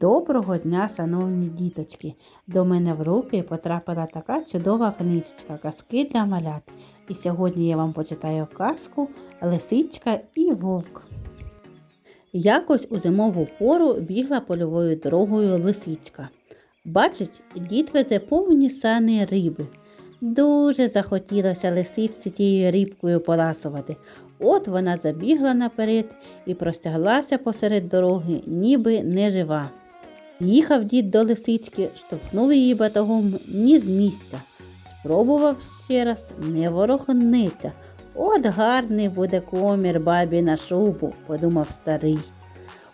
Доброго дня, шановні діточки! До мене в руки потрапила така чудова книжечка казки для малят. І сьогодні я вам почитаю казку Лисичка і вовк. Якось у зимову пору бігла польовою дорогою лисичка. Бачить, дід везе повні сани риби. Дуже захотілося лисичці тією рибкою поласувати. От вона забігла наперед і простяглася посеред дороги, ніби не жива. Їхав дід до лисички, штовхнув її батогом ні з місця. Спробував ще раз, не ворохнеться. От гарний буде комір бабі на шубу, подумав старий.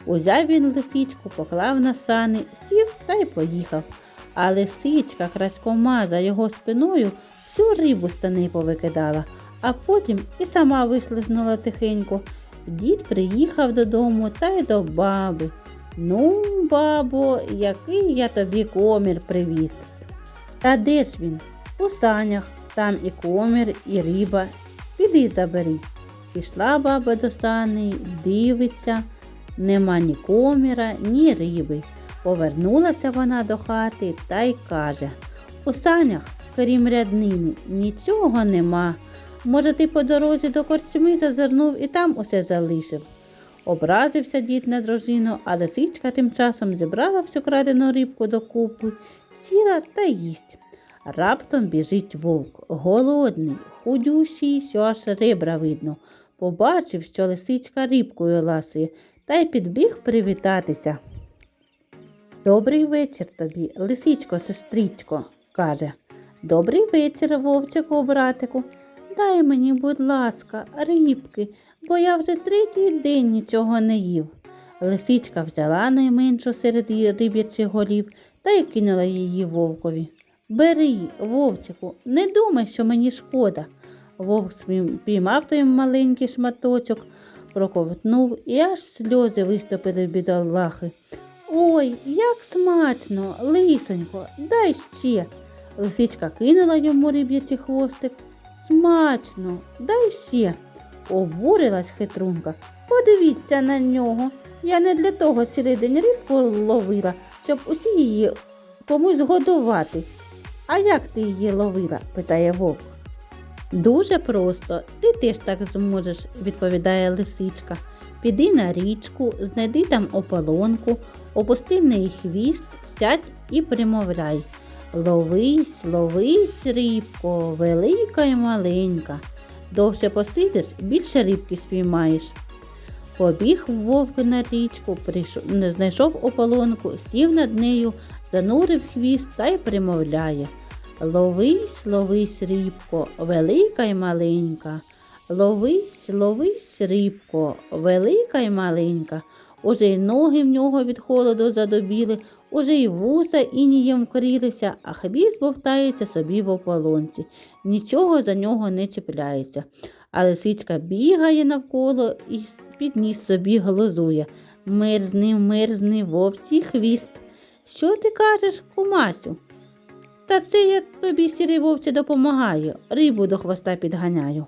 Узяв він лисичку, поклав на сани, сів та й поїхав. А лисичка крадькома за його спиною всю рибу з сани повикидала, а потім і сама вислизнула тихенько. Дід приїхав додому та й до баби. Ну, бабо, який я тобі комір привіз. Та де ж він? У санях, там і комір, і риба. Піди забери. Пішла баба до сани, дивиться, нема ні коміра, ні риби. Повернулася вона до хати та й каже У санях, крім ряднини, нічого нема. Може, ти по дорозі до корчми зазирнув і там усе залишив. Образився дід на дружину, а лисичка тим часом зібрала всю крадену рибку докупи, сіла та їсть. Раптом біжить вовк, голодний, худющий, що аж ребра видно. Побачив, що лисичка рибкою ласує, та й підбіг привітатися. Добрий вечір тобі, лисичко, сестричко, каже. Добрий вечір, вовчику, братику. Дай мені, будь ласка, рибки, бо я вже третій день нічого не їв. Лисичка взяла найменшу серед риб'ячих голів та й кинула її вовкові. Бери, вовчику, не думай, що мені шкода. Вовк смі- піймав той маленький шматочок, проковтнув і аж сльози виступили в бідолахи. Ой, як смачно, лисонько, дай ще. Лисичка кинула йому риб'ячий хвостик. Смачно, дай ще. Обурилась хитрунка. Подивіться на нього. Я не для того цілий день рибку ловила, щоб усі її комусь годувати. А як ти її ловила? питає вовк. Дуже просто, ти теж так зможеш, відповідає лисичка. Піди на річку, знайди там ополонку, опусти в неї хвіст, сядь і примовляй. Ловись, ловись, рибко, велика й маленька. Довше посидиш, більше рибки спіймаєш. Побіг вовк на річку, прийшов, не знайшов ополонку, сів над нею, занурив хвіст та й примовляє. Ловись, ловись, рибко, велика й маленька. Ловись, ловись, рибко, велика й маленька. Уже й ноги в нього від холоду задобіли, уже й вуса інієм вкрилися, а хвіст бовтається собі в ополонці. Нічого за нього не чіпляється. А лисичка бігає навколо і під ніс собі глузує. Мерзни, мерзни, вовчий хвіст. Що ти кажеш, кумасю? Та це я тобі, сірий вовче, допомагаю, рибу до хвоста підганяю.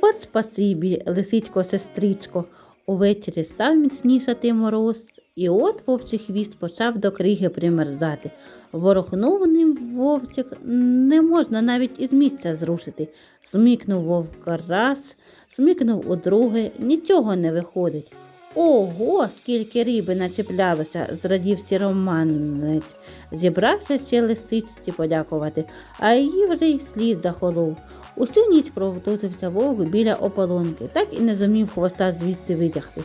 От спасибі, лисичко, сестричко. Увечері став міцнішати мороз, і от вовчий хвіст почав до криги примерзати. Ворохнув ним вовчик не можна навіть із місця зрушити. Смикнув вовка раз, смикнув у друге, нічого не виходить. Ого, скільки риби начеплялося, зрадів сіроманець. Зібрався ще лисичці подякувати, а її вже й слід захолов. Усю ніч провтузився вовк біля ополонки, так і не зумів хвоста звідти витягти.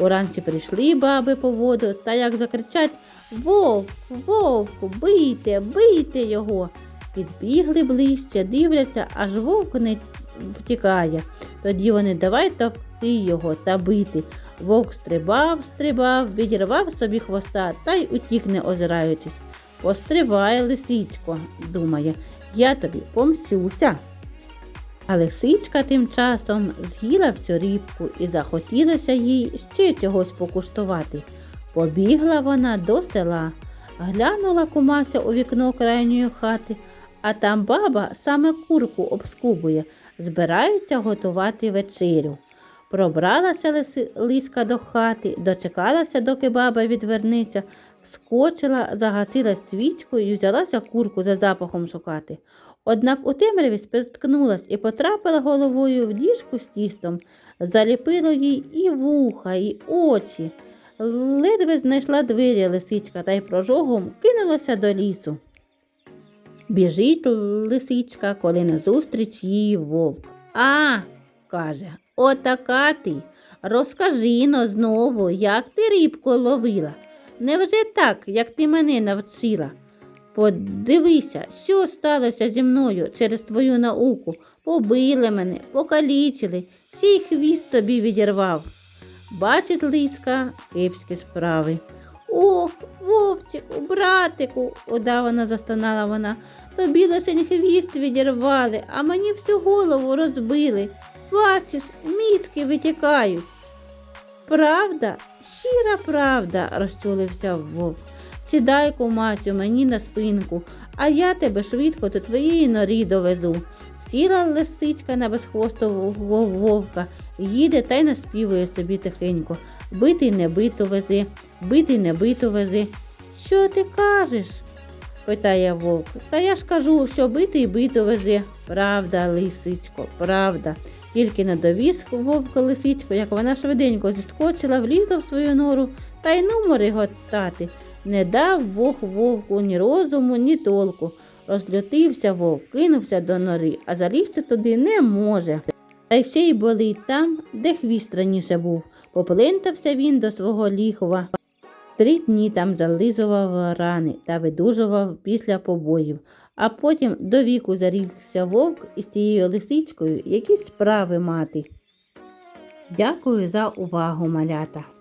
Уранці прийшли баби по воду та як закричать Вовк, вовку, бийте, бийте його. Підбігли ближче, дивляться, аж вовк не втікає. Тоді вони давай товкти його та бити. Вовк стрибав, стрибав, відірвав собі хвоста та й утік, не озираючись. Постривай, лисичко, думає, я тобі помсюся. А лисичка тим часом з'їла всю рибку і захотілося їй ще чогось покуштувати. Побігла вона до села, глянула кумася у вікно крайньої хати, а там баба саме курку обскубує, збирається готувати вечерю. Пробралася лиси- лиска до хати, дочекалася, доки баба відвернеться, Скочила, загасила свічкою і взялася курку за запахом шукати. Однак у темряві спіткнулась і потрапила головою в діжку з тістом, заліпило їй і вуха, і очі. Ледве знайшла двері лисичка та й прожогом кинулася до лісу. Біжить лисичка, коли назустріч їй вовк. А, каже, отака ти. Розкажи но знову, як ти рибку ловила. Невже так, як ти мене навчила? Подивися, що сталося зі мною через твою науку. Побили мене, покалічили, ще й хвіст тобі відірвав. Бачить Лиська кепські справи. Ох, вовчику, братику, удавано застонала вона. Тобі лишень хвіст відірвали, а мені всю голову розбили. Бачиш, мізки витікають. Правда, щира правда, розчулився вовк. Сідай, кумасю, мені на спинку, а я тебе швидко до твоєї норі довезу. Сіла лисичка на безхвостового вовка, їде та й наспівує собі тихенько. Битий не биту вези, битий не биту вези. Що ти кажеш? питає вовк. Та я ж кажу, що битий биту везе. Правда, лисичко, правда. Тільки не довіз вовка лисичку, як вона швиденько зіскочила, влізла в свою нору та й ну реготати. Не дав Бог вовку ні розуму, ні толку. Розлютився вовк, кинувся до нори, а залізти туди не може. Та й ще й болить там, де хвіст раніше був. Поплентався він до свого ліхова. Три дні там зализував рани та видужував після побоїв, а потім до віку зарігся вовк із тією лисичкою якісь справи мати. Дякую за увагу, малята.